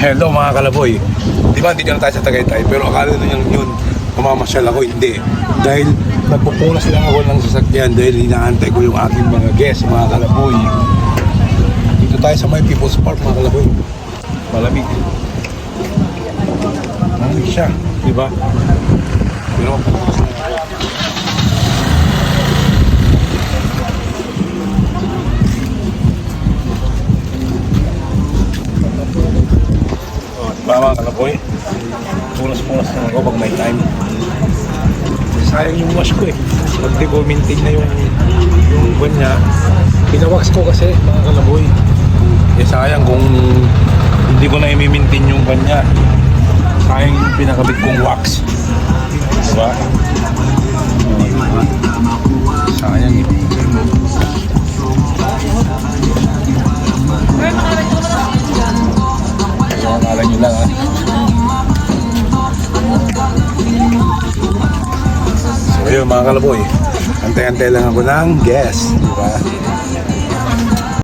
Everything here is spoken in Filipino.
Hello mga kalaboy. Di ba, dito na tayo sa Tagaytay, pero akala nyo yun, yun, mamamasyal ako, hindi. Dahil nagpupunas lang ako ng sasakyan dahil hinaantay ko yung aking mga guests, mga kalaboy. Dito tayo sa may People's Park, mga kalaboy. Malamig. Malamig siya, di ba? Di ba mga kalaboy? Punas-punas na ako pag may time. Sayang yung wash ko eh. Pag di ko maintain na yung, yung buwan niya, pinawax ko kasi mga kalaboy. Eh sayang kung hindi ko na i-maintain yung buwan niya. Sayang yung pinakabit kong wax. Diba? Yun mga kalaboy, antay-antay lang ako ng guest, di ba?